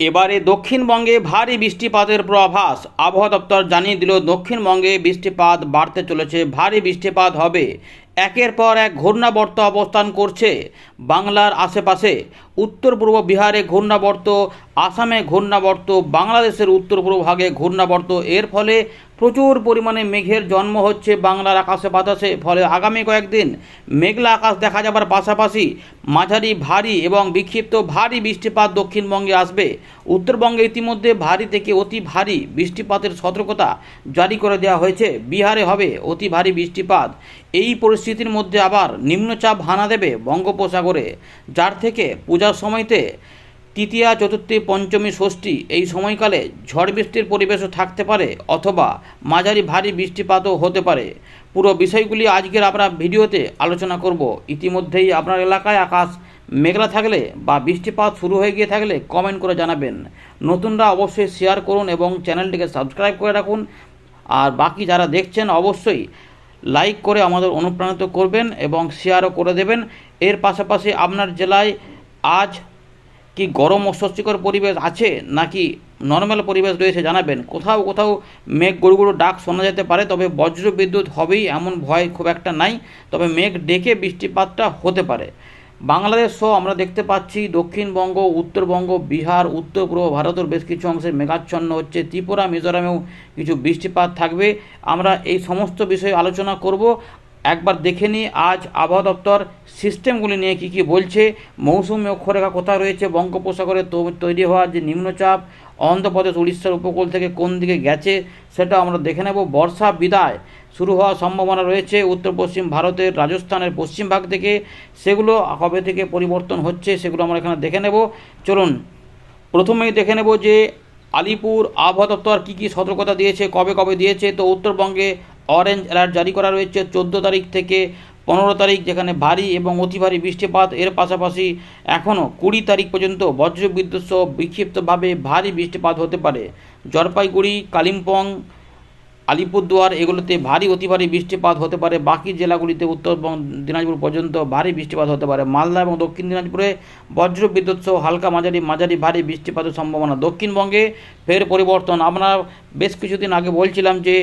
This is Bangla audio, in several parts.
এবারে দক্ষিণবঙ্গে ভারী বৃষ্টিপাতের প্রভাস আবহাওয়া দপ্তর জানিয়ে দিল, দক্ষিণবঙ্গে বৃষ্টিপাত বাড়তে চলেছে, ভারী বৃষ্টিপাত হবে। একের পর এক ঘূর্ণাবর্ত অবস্থান করছে বাংলার আশেপাশে। উত্তর পূর্ব বিহারে ঘূর্ণাবর্ত, আসামে ঘূর্ণাবর্ত, বাংলাদেশের উত্তর পূর্ব ভাগে ঘূর্ণাবর্ত। এর ফলে প্রচুর পরিমাণে মেঘের জন্ম হচ্ছে বাংলার আকাশে বাতাসে। ফলে আগামী কয়েকদিন মেঘলা আকাশ দেখা যাবার পাশাপাশি মাঝারি ভারী এবং বিক্ষিপ্ত ভারী বৃষ্টিপাত দক্ষিণবঙ্গে আসবে। উত্তরবঙ্গে ইতিমধ্যে ভারী থেকে অতি ভারী বৃষ্টিপাতের সতর্কতা জারি করে দেওয়া হয়েছে। বিহারে হবে অতি ভারী বৃষ্টিপাত। এই পরিস্থিতির মধ্যে আবার নিম্নচাপ হানা দেবে বঙ্গোপসাগরে, যার থেকে পূজার সময়তে তৃতীয়া, চতুর্থী, পঞ্চমী ষষ্ঠী এই সময়কালে ঝড় বৃষ্টির পরিবেশও থাকতে পারে অথবা মাঝারি ভারী বৃষ্টিপাতও হতে পারে। পুরো বিষয়গুলি আজকের আমরা ভিডিওতে আলোচনা করব। ইতিমধ্যেই আপনার এলাকায় আকাশ মেঘলা থাকলে বা বৃষ্টিপাত শুরু হয়ে গিয়ে থাকলে কমেন্ট করে জানাবেন। নতুনরা অবশ্যই শেয়ার করুন এবং চ্যানেলটিকে সাবস্ক্রাইব করে রাখুন। আর বাকি যারা দেখছেন অবশ্যই লাইক করে আমাদের অনুপ্রাণিত করবেন এবং শেয়ারও করে দেবেন। এর পাশাপাশি আপনার জেলায় আজ কি গরম অস্বস্তিকর পরিবেশ আছে নাকি নর্মাল পরিবেশ রয়েছে জানাবেন? কোথাও কোথাও মেঘ গরু গরু ডাক শোনা যেতে পারে, তবে বজ্র বিদ্যুৎ হবেই এমন ভয় খুব একটা নাই, তবে মেঘ ডেকে বৃষ্টিপাতটা হতে পারে। বাংলাদেশ সহ আমরা দেখতে পাচ্ছি দক্ষিণবঙ্গ, উত্তরবঙ্গ, বিহার, উত্তর পূর্ব ভারতের বেশ কিছু অংশে মেঘাচ্ছন্ন হচ্ছে, ত্রিপুরা, মিজোরামেও কিছু বৃষ্টিপাত থাকবে। আমরা এই সমস্ত বিষয়ে আলোচনা করব। একবার দেখে নিই আজ আবহাওয়া দপ্তর সিস্টেমগুলি নিয়ে কী কী বলছে, মৌসুমি অক্ষরেখা কোথায় রয়েছে, বঙ্গোপসাগরে তৈরি হওয়া যে নিম্নচাপ, অন্ধ্রপ্রদেশ, উড়িষ্যার উপকূল থেকে কোন দিকে গেছে, সেটা আমরা দেখে নেব। বর্ষা বিদায় শুরু হওয়ার সম্ভাবনা রয়েছে উত্তর পশ্চিম ভারতের, রাজস্থানের পশ্চিম ভাগ থেকে। সেগুলো কবে থেকে পরিবর্তন হচ্ছে, সেগুলো আমরা এখানে দেখে নেব। চলুন, প্রথমেই দেখে নেব যে আলিপুর আবহাওয়া দপ্তর কী কী সতর্কতা দিয়েছে, কবে কবে দিয়েছে। তো উত্তরবঙ্গে অরেঞ্জ অ্যালার্ট জারি করা রয়েছে চোদ্দ তারিখ থেকে পনেরো তারিখ, যেখানে ভারী এবং অতি ভারী বৃষ্টিপাত। এর পাশাপাশি এখনও কুড়ি তারিখ পর্যন্ত বজ্রবিদ্যুৎ সহ বিক্ষিপ্তভাবে ভারী বৃষ্টিপাত হতে পারে। জলপাইগুড়ি, কালিম্পং আলিপুরদুয়ার এগুলোতে ভারী, অতি ভারী বৃষ্টিপাত হতে পারে। বাকি জেলাগুলিতে উত্তর দিনাজপুর পর্যন্ত ভারী বৃষ্টিপাত হতে পারে। মালদা এবং দক্ষিণ দিনাজপুরে বজ্র বিদ্যুৎ সহ হালকা মাঝারি মাঝারি ভারী বৃষ্টিপাতের সম্ভাবনা। দক্ষিণবঙ্গে ফের পরিবর্তন। আমরা বেশ কিছুদিন আগে বলছিলাম যে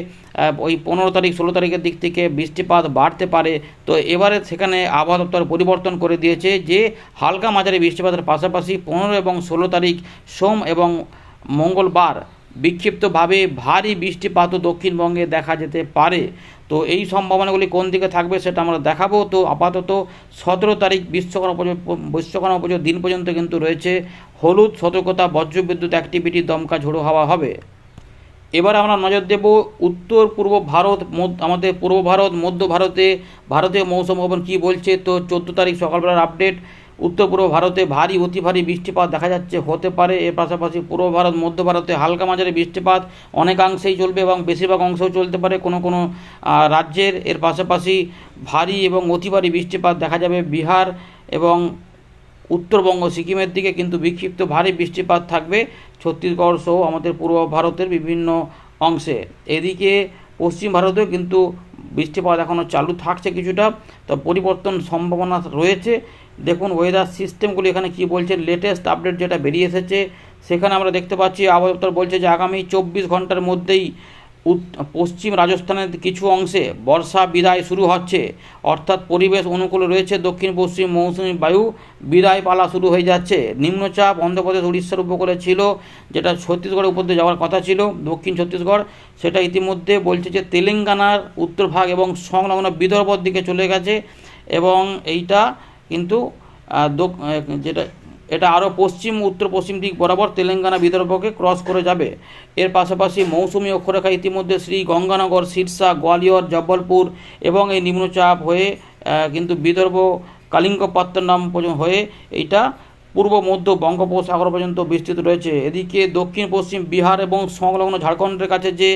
ওই পনেরো তারিখ, ষোলো তারিখের দিক থেকে বৃষ্টিপাত বাড়তে পারে। তো এবারে সেখানে আবহাওয়া দপ্তর পরিবর্তন করে দিয়েছে যে, হালকা মাঝারি বৃষ্টিপাতের পাশাপাশি পনেরো এবং ষোলো তারিখ সোম এবং মঙ্গলবার বিক্ষিপ্তভাবে ভারী বৃষ্টিপাতও দক্ষিণবঙ্গে দেখা যেতে পারে। তো এই সম্ভাবনাগুলি কোন দিকে থাকবে সেটা আমরা দেখাবো। তো আপাতত সতেরো তারিখ বিশ্বকর্মা পুজো, বিশ্বকর্মা পুজোর দিন পর্যন্ত কিন্তু রয়েছে। হলুদ, সতর্কতা, বজ্রবিদ্যুৎ অ্যাক্টিভিটি দমকা ঝোড়ো হাওয়া হবে। এবার আমরা নজর দেব উত্তর পূর্ব ভারত আমাদের পূর্ব ভারত, মধ্য ভারতে, ভারতীয় মৌসুম ভবন কী বলছে? তো চোদ্দ তারিখ সকালবেলার আপডেট উত্তর পূর্ব ভারতে ভারী, অতি ভারী বৃষ্টিপাত দেখা যাচ্ছে। হতে পারে এর পাশাপাশি পূর্ব ভারত, মধ্য ভারতে হালকা মাঝারি বৃষ্টিপাত। অনেকাংশেই চলবে এবং বেশিরভাগ অংশেও চলতে পারে। কোনো কোনো রাজ্যের এর পাশাপাশি ভারী এবং অতি ভারী বৃষ্টিপাত দেখা যাবে। বিহার এবং উত্তরবঙ্গ, সিকিমের দিকে কিন্তু বিক্ষিপ্ত ভারী বৃষ্টিপাত থাকবে। ছত্তিশগড় সহ আমাদের পূর্ব ভারতের বিভিন্ন অংশে। এদিকে পশ্চিম ভারতেও কিন্তু বৃষ্টিপাত এখনও চালু থাকছে কিছুটা, তো পরিবর্তন সম্ভাবনা রয়েছে। দেখুন ওয়েদার সিস্টেমগুলি এখানে কি বলছে লেটেস্ট আপডেট যেটা বেরিয়ে এসেছে, সেখানে আমরা দেখতে পাচ্ছি আবহাওয়া দপ্তর বলছে যে আগামী চব্বিশ ঘণ্টার মধ্যেই পশ্চিম রাজস্থানের কিছু অংশে বর্ষা বিদায় শুরু হচ্ছে। অর্থাৎ পরিবেশ অনুকূল রয়েছে। দক্ষিণ, পশ্চিম মৌসুমী বায়ু বিদায় পালা শুরু হয়ে যাচ্ছে। নিম্নচাপ অন্ধ্রপ্রদেশ উড়িষ্যার উপকূলে ছিল, যেটা ছত্তিশগড়ের উপর দিয়ে যাওয়ার কথা ছিল, দক্ষিণ ছত্তিশগড়। সেটা ইতিমধ্যে বলছে যে, তেলেঙ্গানার উত্তর ভাগ এবং সংলগ্ন বিদর্ভর দিকে চলে গেছে এবং এইটা কিন্তু যেটা এটা আরও পশ্চিম উত্তর পশ্চিম দিক বরাবর তেলেঙ্গানা বিদর্ভকে ক্রস করে যাবে। এর পাশাপাশি মৌসুমী অক্ষরেখা ইতিমধ্যে শ্রী গঙ্গানগর, সিরসা, গোয়ালিয়র, জব্বলপুর এবং এই নিম্নচাপ হয়ে কিন্তু বিদর্ভ কালিঙ্গপত্তনম পর্যন্ত হয়ে এইটা পূর্ব, মধ্য, বঙ্গোপসাগর পর্যন্ত বিস্তৃত রয়েছে। এদিকে দক্ষিণ, পশ্চিম বিহার এবং সংলগ্ন ঝাড়খণ্ডের কাছে যে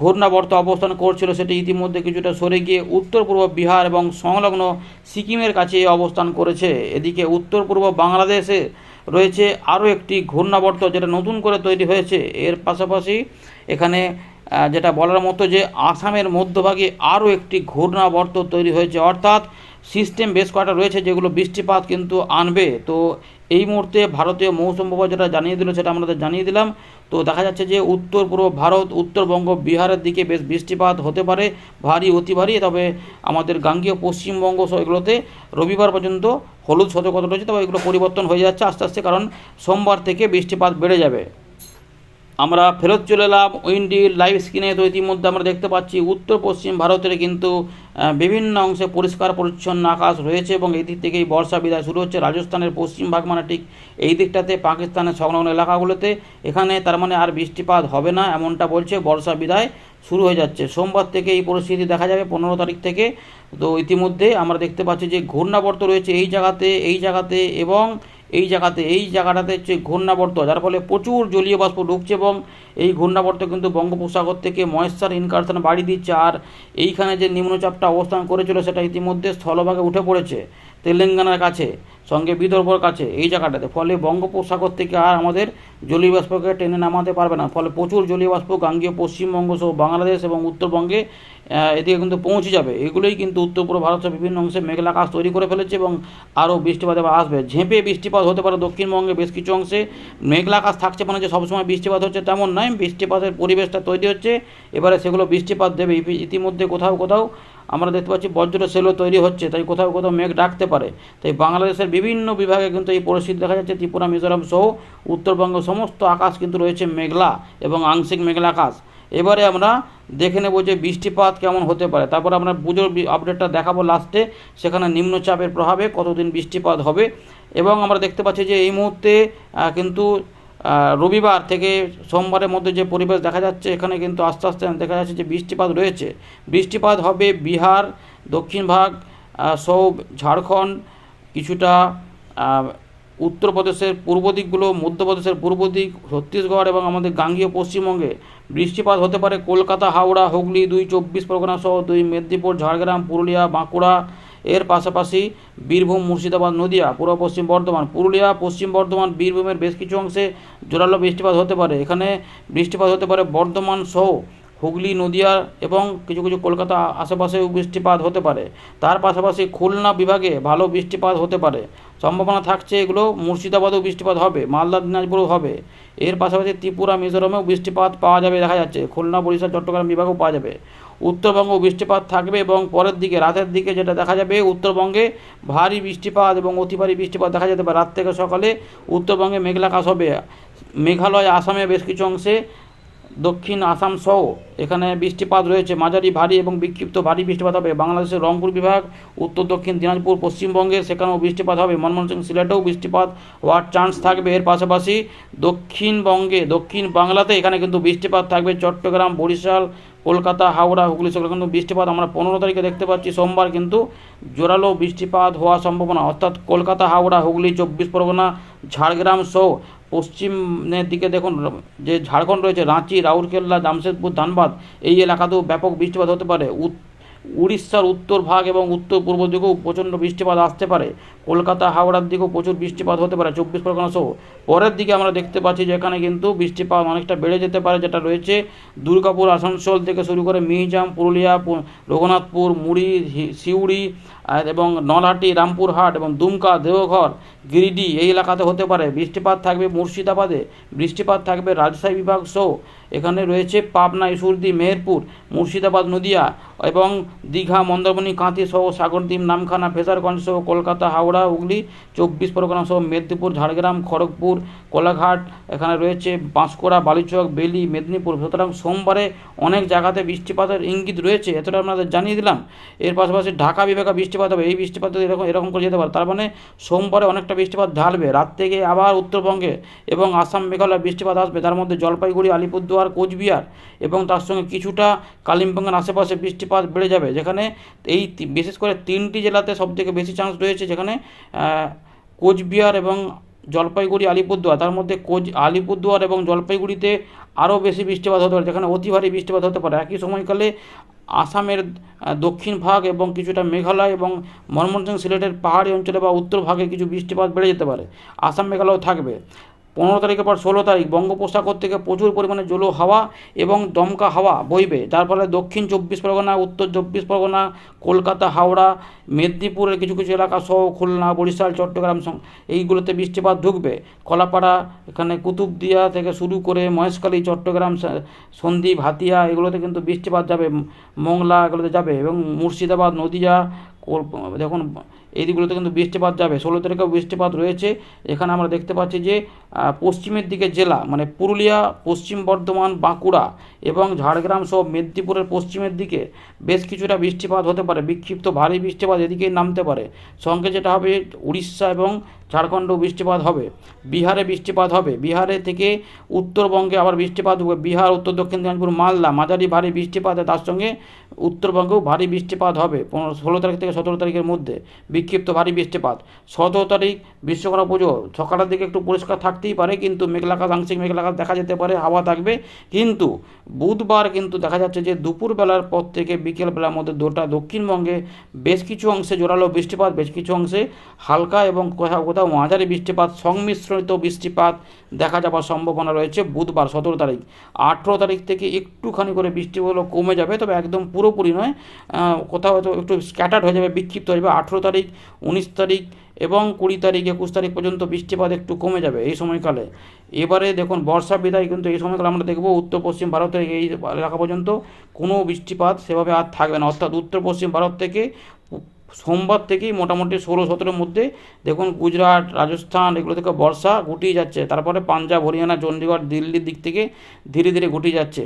ঘূর্ণাবর্ত অবস্থান করছিল, সেটি ইতিমধ্যে কিছুটা সরে গিয়ে উত্তর, পূর্ব বিহার এবং সংলগ্ন সিকিমের কাছে অবস্থান করেছে। এদিকে উত্তর, পূর্ব বাংলাদেশে রয়েছে আরও একটি ঘূর্ণাবর্ত যেটা নতুন করে তৈরি হয়েছে। এর পাশাপাশি এখানে যেটা বলার মতো যে আসামের মধ্যভাগে আরও একটি ঘূর্ণাবর্ত তৈরি হয়েছে। অর্থাৎ সিস্টেম বেশ কয়টা রয়েছে যেগুলো বৃষ্টিপাত কিন্তু আনবে। তো এই মুহূর্তে ভারতীয় মৌসুম যেটা জানিয়ে দিল, সেটা আমাদের জানিয়ে দিলাম। তো দেখা যাচ্ছে যে উত্তর পূর্ব ভারত, উত্তরবঙ্গ, বিহারের দিকে বেশ বৃষ্টিপাত হতে পারে, ভারী, অতি ভারী। তবে আমাদের গাঙ্গীয় পশ্চিমবঙ্গ এগুলোতে রবিবার পর্যন্ত হলুদ সতর্কতা রয়েছে, তবে এগুলো পরিবর্তন হয়ে যাচ্ছে আস্তে আস্তে, কারণ সোমবার থেকে বৃষ্টিপাত বেড়ে যাবে। আমরা ফেরত চলে এলাম উইন্ডি লাইভ স্ক্রিনে। তো ইতিমধ্যে আমরা দেখতে পাচ্ছি উত্তর পশ্চিম ভারতের কিন্তু বিভিন্ন অংশে পরিষ্কার পরিচ্ছন্ন আকাশ রয়েছে এবং এই দিক থেকেই বর্ষা বিদায় শুরু হচ্ছে। রাজস্থানের পশ্চিম ভাগ মানে ঠিক এই দিকটাতে পাকিস্তানের সংলগ্ন এলাকাগুলোতে। এখানে তার মানে আর বৃষ্টিপাত হবে না, এমনটা বলছে বর্ষা বিদায় শুরু হয়ে যাচ্ছে। সোমবার থেকে এই পরিস্থিতি দেখা যাবে পনেরো তারিখ থেকে। তো ইতিমধ্যে আমরা দেখতে পাচ্ছি যে ঘূর্ণাবর্ত রয়েছে এই জায়গাতে এই জায়গাতে এবং এই জায়গাতে, এই জায়গাটাতে হচ্ছে ঘূর্ণাবর্ত, যার ফলে প্রচুর জলীয় বাষ্প ঢুকছে এবং এই ঘূর্ণাবর্ত কিন্তু বঙ্গোপসাগর থেকে ময়েশ্চার ইনকারশন বাড়ি দিচ্ছে আর এইখানে যে নিম্নচাপটা অবস্থান করেছিল সেটা ইতিমধ্যে স্থলভাগে উঠে পড়েছে তেলেঙ্গানার কাছে। সঙ্গে বিদর্ভর কাছে। এই জায়গাটাতে। ফলে বঙ্গোপসাগর থেকে আর আমাদের জলীয় বাষ্পকে টেনে নামাতে পারবে না। ফলে প্রচুর জলীয় বাষ্প গাঙ্গীয়, পশ্চিমবঙ্গ সহ বাংলাদেশ এবং উত্তরবঙ্গে এদিকে কিন্তু পৌঁছে যাবে। এগুলোই কিন্তু উত্তর, পূর্ব ভারত সহ বিভিন্ন অংশে মেঘলা আকাশ তৈরি করে ফেলেছে এবং আরও বৃষ্টিপাত এবার আসবে। ঝেঁপে বৃষ্টিপাত হতে পারে দক্ষিণবঙ্গে বেশ কিছু অংশে। মেঘলা আকাশ থাকছে মানে যে সবসময় বৃষ্টিপাত হচ্ছে তেমন নয়। বৃষ্টিপাতের পরিবেশটা তৈরি হচ্ছে। এবারে সেগুলো বৃষ্টিপাত দেবে। ইতিমধ্যে কোথাও কোথাও আমরা দেখতে পাচ্ছি বজ্র সেলও তৈরি হচ্ছে। তাই কোথাও কোথাও মেঘ ডাকতে পারে। তাই বাংলাদেশের বিভিন্ন বিভাগে কিন্তু এই পরিস্থিতি দেখা যাচ্ছে। ত্রিপুরা, মিজোরাম সহ উত্তরবঙ্গ সমস্ত আকাশ কিন্তু রয়েছে মেঘলা এবং আংশিক মেঘলা আকাশ। এবারে আমরা দেখে নেব যে বৃষ্টিপাত কেমন হতে পারে। তারপর আমরা পুজোর আপডেটটা দেখাবো লাস্টে সেখানে নিম্নচাপের প্রভাবে কতদিন বৃষ্টিপাত হবে এবং আমরা দেখতে পাচ্ছি যে এই মুহূর্তে কিন্তু রবিবার থেকে সোমবারের মধ্যে যে পরিবেশ দেখা যাচ্ছে, এখানে কিন্তু আস্তে আস্তে দেখা যাচ্ছে যে বৃষ্টিপাত রয়েছে। বৃষ্টিপাত হবে বিহার, দক্ষিণ ভাগ সব ঝাড়খণ্ড কিছুটা উত্তরপ্রদেশের পূর্ব দিকগুলো, মধ্যপ্রদেশের পূর্ব দিক, ছত্তিশগড় এবং আমাদের গাঙ্গীয় পশ্চিমবঙ্গে বৃষ্টিপাত হতে পারে কলকাতা, হাওড়া, হুগলি, দুই চব্বিশ পরগনা সহ দুই মেদিনীপুর, ঝাড়গ্রাম, পুরুলিয়া, বাঁকুড়া, এর পাশাপাশি বীরভূম, মুর্শিদাবাদ, নদিয়া, পূর্ব পশ্চিম বর্ধমান, পুরুলিয়া, পশ্চিম বর্ধমান, বীরভূমের বেশ কিছু অংশে জোরালো বৃষ্টিপাত হতে পারে। এখানে বৃষ্টিপাত হতে পারে বর্ধমান সহ হুগলি, নদিয়া এবং কিছু কিছু কলকাতা আশেপাশেও বৃষ্টিপাত হতে পারে। তার পাশাপাশি খুলনা বিভাগে ভালো বৃষ্টিপাত হতে পারে। সম্ভাবনা থাকছে এগুলো মুর্শিদাবাদেও বৃষ্টিপাত হবে, মালদা, দিনাজপুরেও হবে। এর পাশাপাশি ত্রিপুরা, মিজোরামেও বৃষ্টিপাত পাওয়া যাবে, দেখা যাচ্ছে। খুলনা, বরিশাল, চট্টগ্রাম বিভাগেও পাওয়া যাবে। উত্তরবঙ্গেও বৃষ্টিপাত থাকবে এবং পরের দিকে, রাতের দিকে যেটা দেখা যাবে, উত্তরবঙ্গে ভারী বৃষ্টিপাত এবং অতি ভারী বৃষ্টিপাত দেখা যেতে পারে। রাত থেকে সকালে উত্তরবঙ্গে মেঘলাকাশ হবে। মেঘালয় আসামে বেশ কিছু অংশে দক্ষিণ আসাম সহ এখানে বৃষ্টিপাত রয়েছে। মাঝারি, ভারী এবং বিক্ষিপ্ত ভারী বৃষ্টিপাত হবে। বাংলাদেশের রংপুর বিভাগ, উত্তর, দক্ষিণ দিনাজপুর, পশ্চিমবঙ্গে সেখানেও বৃষ্টিপাত হবে। ময়মনসিংহ সিলেটেও বৃষ্টিপাত হওয়ার চান্স থাকবে। এর পাশাপাশি দক্ষিণবঙ্গে, দক্ষিণ বাংলাতে এখানে কিন্তু বৃষ্টিপাত থাকবে। চট্টগ্রাম, বরিশাল, কলকাতা, হাওড়া, হুগলি সেগুলো কিন্তু বৃষ্টিপাত আমরা পনেরো তারিখে দেখতে পাচ্ছি। সোমবার কিন্তু জোরালো বৃষ্টিপাত হওয়ার সম্ভাবনা। অর্থাৎ কলকাতা, হাওড়া, হুগলি, চব্বিশ পরগনা, ঝাড়গ্রাম সহ পশ্চিমের দিকে দেখুন, যে ঝাড়খণ্ড রয়েছে, রাঁচি, রাউরকেল্লা, জামশেদপুর, ধানবাদ, এই এলাকাতেও ব্যাপক বৃষ্টিপাত হতে পারে। উড়িষ্যার উত্তর ভাগ এবং উত্তর পূর্ব দিকেও প্রচণ্ড বৃষ্টিপাত আসতে পারে। কলকাতা, হাওড়ার দিকেও প্রচুর বৃষ্টিপাত হতে পারে, চব্বিশ পরগনা সহ। পরের দিকে আমরা দেখতে পাচ্ছি যে এখানে কিন্তু বৃষ্টিপাত অনেকটা বেড়ে যেতে পারে, যেটা রয়েছে দুর্গাপুর, আসানসোল থেকে শুরু করে মিহিজাম, পুরুলিয়া রঘুনাথপুর, মুড়ি সিউড়ি এবং নলহাটি, রামপুরহাট এবং দুমকা, দেওঘর, গিরিডি এই এলাকাতে হতে পারে। বৃষ্টিপাত থাকবে মুর্শিদাবাদে, বৃষ্টিপাত থাকবে রাজশাহী বিভাগ সহ। এখানে রয়েছে পাবনা ইসুরদি মেহেরপুর, মুর্শিদাবাদ, নদিয়া এবং দীঘা, মন্দারমণি, কাঁথি সহ সাগরদ্বীপ নামখানা ফেজারগঞ্জ সহ কলকাতা, হাওড়া, হুগলি, চব্বিশ পরগনা সহ মেদিনীপুর, ঝাড়গ্রাম, খড়গপুর, কোলাঘাট। এখানে রয়েছে বাঁশকোড়া, বালিচক, বেলি, মেদিনীপুর। সুতরাং সোমবারে অনেক জায়গাতে বৃষ্টিপাতের ইঙ্গিত রয়েছে। এতটা আপনাদের জানিয়ে দিলাম। এর পাশাপাশি ঢাকা বিভাগে বৃষ্টিপাত হবে, এই বৃষ্টিপাত এরকম এরকম করে যেতে পারে, তার মানে সোমবারে অনেকটা বৃষ্টিপাত ঢালবে। রাত থেকে আবার উত্তরবঙ্গে এবং আসাম, মেঘালয় বৃষ্টিপাত আসবে। তার মধ্যে জলপাইগুড়ি, আলিপুরদুয়ার, কোচবিহার এবং তার সঙ্গে কিছুটা কালিম্পংয়ের আশেপাশে বৃষ্টিপাত বেড়ে যাবে, যেখানে এই বিশেষ করে তিনটি জেলাতে সবথেকে বেশি চান্স রয়েছে, যেখানে কোচবিহার এবং জলপাইগুড়ি, আলিপুরদুয়ার। তার মধ্যে কোচ, আলিপুরদুয়ার এবং জলপাইগুড়িতে আরও বেশি বৃষ্টিপাত হতে পারে, যেখানে অতি ভারী বৃষ্টিপাত হতে পারে। একই সময়কালে আসামের দক্ষিণ ভাগ এবং কিছুটা মেঘালয় এবং ময়মনসিংহ সিলেটের পাহাড়ি অঞ্চলে বা উত্তর ভাগে কিছু বৃষ্টিপাত বেড়ে যেতে পারে। আসাম মেঘালয় থাকবে। পনেরো তারিখের পর ষোলো তারিখ, বঙ্গোপসাগর থেকে প্রচুর পরিমাণে জলো হাওয়া এবং দমকা হাওয়া বইবে। যার ফলে দক্ষিণ চব্বিশ পরগনা, উত্তর চব্বিশ পরগনা, কলকাতা, হাওড়া, মেদিনীপুরের কিছু কিছু এলাকা সহ খুলনা, বরিশাল, চট্টগ্রাম এইগুলোতে বৃষ্টিপাত ঢুকবে। কলাপাড়া, এখানে কুতুবদিয়া থেকে শুরু করে মহেশখালী, চট্টগ্রাম, সা- সন্দ্বীপ, হাতিয়া এগুলোতে কিন্তু বৃষ্টিপাত যাবে মংলা এগুলোতে যাবে এবং মুর্শিদাবাদ, নদিয়া দেখুন এই দিকগুলোতে কিন্তু বৃষ্টিপাত যাবে, ষোলো তারিখেও বৃষ্টিপাত রয়েছে। এখানে আমরা দেখতে পাচ্ছি যে পশ্চিমের দিকে জেলা মানে পুরুলিয়া, পশ্চিম বর্ধমান, বাঁকুড়া এবং ঝাড়গ্রাম সহ মেদিনীপুরের পশ্চিমের দিকে বেশ কিছুটা বৃষ্টিপাত হতে পারে, বিক্ষিপ্ত ভারী বৃষ্টিপাত এদিকেই নামতে পারে। সঙ্গে যেটা হবে, উড়িষ্যা এবং ঝাড়খণ্ডেও বৃষ্টিপাত হবে, বিহারে বৃষ্টিপাত হবে, বিহারে থেকে উত্তরবঙ্গে আবার বৃষ্টিপাত হবে, বিহার, উত্তর দক্ষিণ দিনাজপুর, মালদা, মাঝারি ভারী বৃষ্টিপাত, তার সঙ্গে উত্তরবঙ্গেও ভারী বৃষ্টিপাত হবে, পনেরো, ষোলো তারিখ থেকে সতেরো তারিখের মধ্যে বিক্ষিপ্ত ভারী বৃষ্টিপাত। সতেরো তারিখ বিশ্বকর্মা পুজো, সকালের দিকে একটু পরিষ্কার থাকতেই পারে, কিন্তু মেঘলাকাশ আংশিক মেঘলাকাশ দেখা যেতে পারে, হাওয়া থাকবে, কিন্তু বুধবার কিন্তু দেখা যাচ্ছে যে দুপুরবেলার পর থেকে বিকেলবেলার মধ্যে দুটা দক্ষিণবঙ্গে বেশ কিছু অংশে জোরালো বৃষ্টিপাত, বেশ কিছু অংশে হালকা এবং কোথাও কোথাও মাঝারি বৃষ্টিপাত সংমিশ্রিত বৃষ্টিপাত দেখা যাওয়ার সম্ভাবনা রয়েছে বুধবার সতেরো তারিখ। আঠেরো তারিখ থেকে একটুখানি করে বৃষ্টিগুলো কমে যাবে, তবে একদম পুরোপুরি নয়। কোথাও হয়তো একটু স্ক্যাটার্ড হয়ে যাবে, বিক্ষিপ্ত হয়ে যাবে। আঠেরো তারিখ, উনিশ তারিখ এবং কুড়ি তারিখ, একুশ তারিখ পর্যন্ত বৃষ্টিপাত একটু কমে যাবে এই সময়কালে। এবারে দেখুন, বর্ষা বিদায় কিন্তু এই সময়কালে আমরা দেখব উত্তর পশ্চিম ভারতের এই এলাকা পর্যন্ত কোনো বৃষ্টিপাত সেভাবে আর থাকবে না। অর্থাৎ উত্তর পশ্চিম ভারত থেকে সোমবার থেকেই মোটামুটি ষোলো সতেরোর মধ্যে দেখুন গুজরাট, রাজস্থান, এগুলো থেকে বর্ষা গুটিয়ে যাচ্ছে। তারপরে পাঞ্জাব, হরিয়ানা চণ্ডীগড় দিল্লির দিক থেকে ধীরে ধীরে গুটিয়ে যাচ্ছে।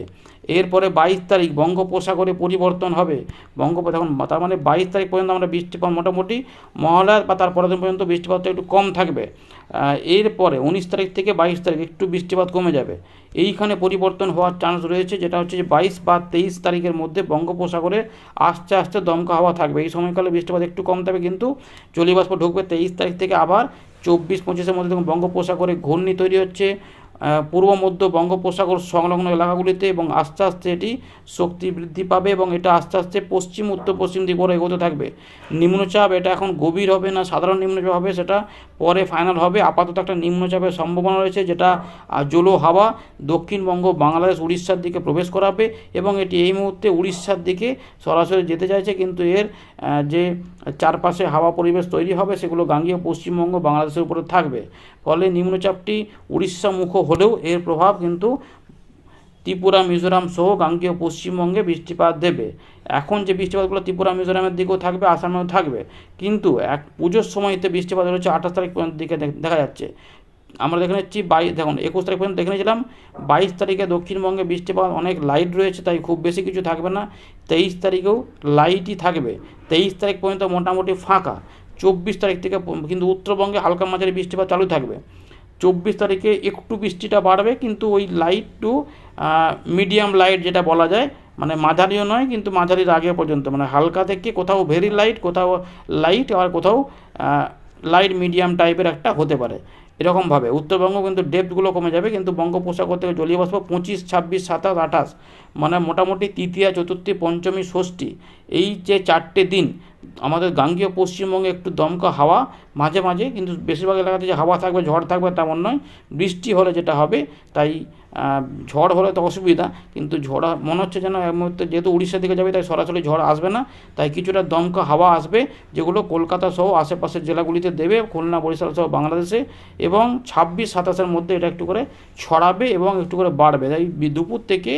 এরপরে বাইশ তারিখ বঙ্গোপসাগরে পরিবর্তন হবে। বঙ্গোপ তখন তার মানে বাইশ তারিখ পর্যন্ত আমরা বৃষ্টিপাত মোটামুটি মহালয়া বা তার পরের দিন পর্যন্ত বৃষ্টিপাতটা একটু কম থাকবে। এরপরে উনিশ তারিখ থেকে বাইশ তারিখ, একটু বৃষ্টিপাত কমে যাবে। এইখানে পরিবর্তন হওয়ার চান্স রয়েছে, যেটা হচ্ছে যে বাইশ বা তেইশ তারিখের মধ্যে বঙ্গোপসাগরে আস্তে আস্তে দমকা হওয়া থাকবে। এই সময়কালে বৃষ্টিপাত একটু কম থাকবে, কিন্তু জলীয়বাষ্প ঢুকবে তেইশ তারিখ থেকে আবার চব্বিশ পঁচিশের মধ্যে। দেখুন, বঙ্গোপসাগরে ঘূর্ণি তৈরি হচ্ছে পূর্ব, মধ্য বঙ্গোপসাগর সংলগ্ন এলাকাগুলিতে এবং আস্তে আস্তে এটি শক্তি বৃদ্ধি পাবে এবং এটা আস্তে আস্তে পশ্চিম, উত্তর, পশ্চিম দিক করে এগোতে থাকবে। নিম্নচাপ এটা এখন গভীর হবে না, সাধারণ নিম্নচাপ হবে, সেটা পরে ফাইনাল হবে। আপাতত একটা নিম্নচাপের সম্ভাবনা রয়েছে, যেটা জলো হাওয়া দক্ষিণবঙ্গ বাংলাদেশ, উড়িষ্যার দিকে প্রবেশ করাবে এবং এটি এই মুহূর্তে উড়িষ্যার দিকে সরাসরি যেতে চাইছে। কিন্তু এর যে চারপাশে হাওয়া পরিবেশ তৈরি হবে, সেগুলো গাঙ্গীয় পশ্চিমবঙ্গ, বাংলাদেশের উপরে থাকবে। ফলে নিম্নচাপটি উড়িষ্যামুখ হলেও এর প্রভাব কিন্তু ত্রিপুরা, মিজোরাম সহ গাঙ্গীয় পশ্চিমবঙ্গে বৃষ্টিপাত দেবে। এখন যে বৃষ্টিপাতগুলো ত্রিপুরা, মিজোরামের দিকেও থাকবে, আসামেও থাকবে, কিন্তু এক পুজোর সময়তে বৃষ্টিপাত রয়েছে আঠাশ তারিখ পর্যন্ত দিকে দেখা যাচ্ছে। আমরা দেখে নিচ্ছি বাইশ, দেখুন, একুশ তারিখ পর্যন্ত দেখে নিয়েছিলাম, বাইশ তারিখে দক্ষিণবঙ্গে বৃষ্টিপাত অনেক লাইট রয়েছে, তাই খুব বেশি কিছু থাকবে না। তেইশ তারিখেও লাইটই থাকবে। তেইশ তারিখ পর্যন্ত মোটামুটি ফাঁকা। চব্বিশ তারিখ থেকে কিন্তু উত্তরবঙ্গে হালকা মাঝারি বৃষ্টিপাত চালু থাকবে। চব্বিশ তারিখে একটু বৃষ্টিটা বাড়বে, কিন্তু ওই লাইট টু মিডিয়াম লাইট যেটা বলা যায় মানে মাঝারিও নয়, কিন্তু মাঝারির আগে পর্যন্ত মানে হালকা থেকে কোথাও ভেরি লাইট কোথাও লাইট আর কোথাও লাইট মিডিয়াম টাইপের একটা হতে পারে। এরকমভাবে। উত্তরবঙ্গ কিন্তু ডেপথগুলো কমে যাবে, কিন্তু বঙ্গোপসাগর থেকে জলীয় বাষ্প পঁচিশ, ছাব্বিশ, সাতাশ, আঠাশ মানে মোটামুটি তৃতীয়া, চতুর্থী, পঞ্চমী, ষষ্ঠী, এই যে চারটে দিন, আমাদের গাঙ্গীয় পশ্চিমবঙ্গে একটু দমকা হাওয়া, মাঝে মাঝে, কিন্তু বেশিরভাগ এলাকাতে যে হাওয়া থাকবে, ঝড় থাকবে তেমন নয়, বৃষ্টি হলে যেটা হবে, তাই ঝড় হলে তো অসুবিধা, কিন্তু ঝড় মনে হচ্ছে যেন এই মুহূর্তে যেহেতু উড়িষ্যার দিকে যাবে, তাই সরাসরি ঝড় আসবে না। তাই কিছুটা দমকা হাওয়া আসবে, যেগুলো কলকাতা সহ আশেপাশের জেলাগুলিতে দেবে, খুলনা, বরিশাল সহ বাংলাদেশে, এবং ছাব্বিশ সাতাশের মধ্যে এটা একটু করে ছড়াবে এবং একটু করে বাড়বে। তাই দুপুর থেকে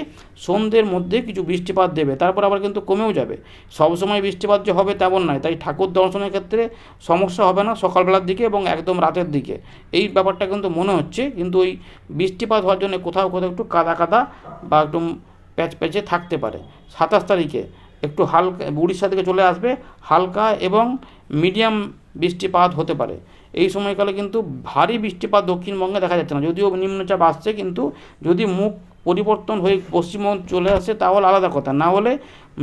সন্ধ্যের মধ্যে কিছু বৃষ্টিপাত দেবে, তারপর আবার কিন্তু কমেও যাবে। সবসময় বৃষ্টিপাত যে হবে তেমন নয়, তাই ঠাকুর দর্শনের ক্ষেত্রে সমস্যা হবে না সকালবেলার দিকে এবং একদম রাতের দিকে। এই ব্যাপারটা কিন্তু মনে হচ্ছে, কিন্তু ওই বৃষ্টিপাত হওয়ার জন্য কোথাও কোথাও কোথাও একটু কাদা কাদা বা একটু প্যাচ প্যাচে থাকতে পারে। সাতাশ তারিখে একটু হালকা, উড়িষ্যা থেকে চলে আসবে, হালকা এবং মিডিয়াম বৃষ্টিপাত হতে পারে। এই সময়কালে কিন্তু ভারী বৃষ্টিপাত দক্ষিণবঙ্গে দেখা যাচ্ছে না। যদিও নিম্নচাপ আসছে, কিন্তু যদি মুখ পরিবর্তন হয়ে পশ্চিমবঙ্গ চলে আসে, তাহলে আলাদা কথা। না হলে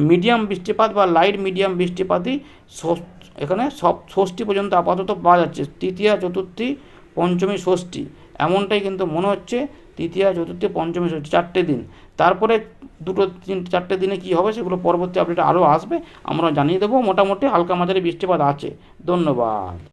মিডিয়াম বৃষ্টিপাত বা লাইট মিডিয়াম বৃষ্টিপাতই এখানে সব ষষ্ঠী পর্যন্ত আপাতত পাওয়া যাচ্ছে। তৃতীয়া, চতুর্থী, পঞ্চমী, ষষ্ঠী, এমনটাই কিন্তু মনে হচ্ছে। তৃতীয়া, চতুর্থী, পঞ্চমী, ষষ্ঠী, চারটে দিন। তারপরে দুটো, তিন, চারটে দিনে কী হবে সেগুলো পরবর্তী আপডেট আরও আসবে। আমরা জানিয়ে দেবো। মোটামুটি হালকা মাঝারি বৃষ্টিপাত আছে। ধন্যবাদ।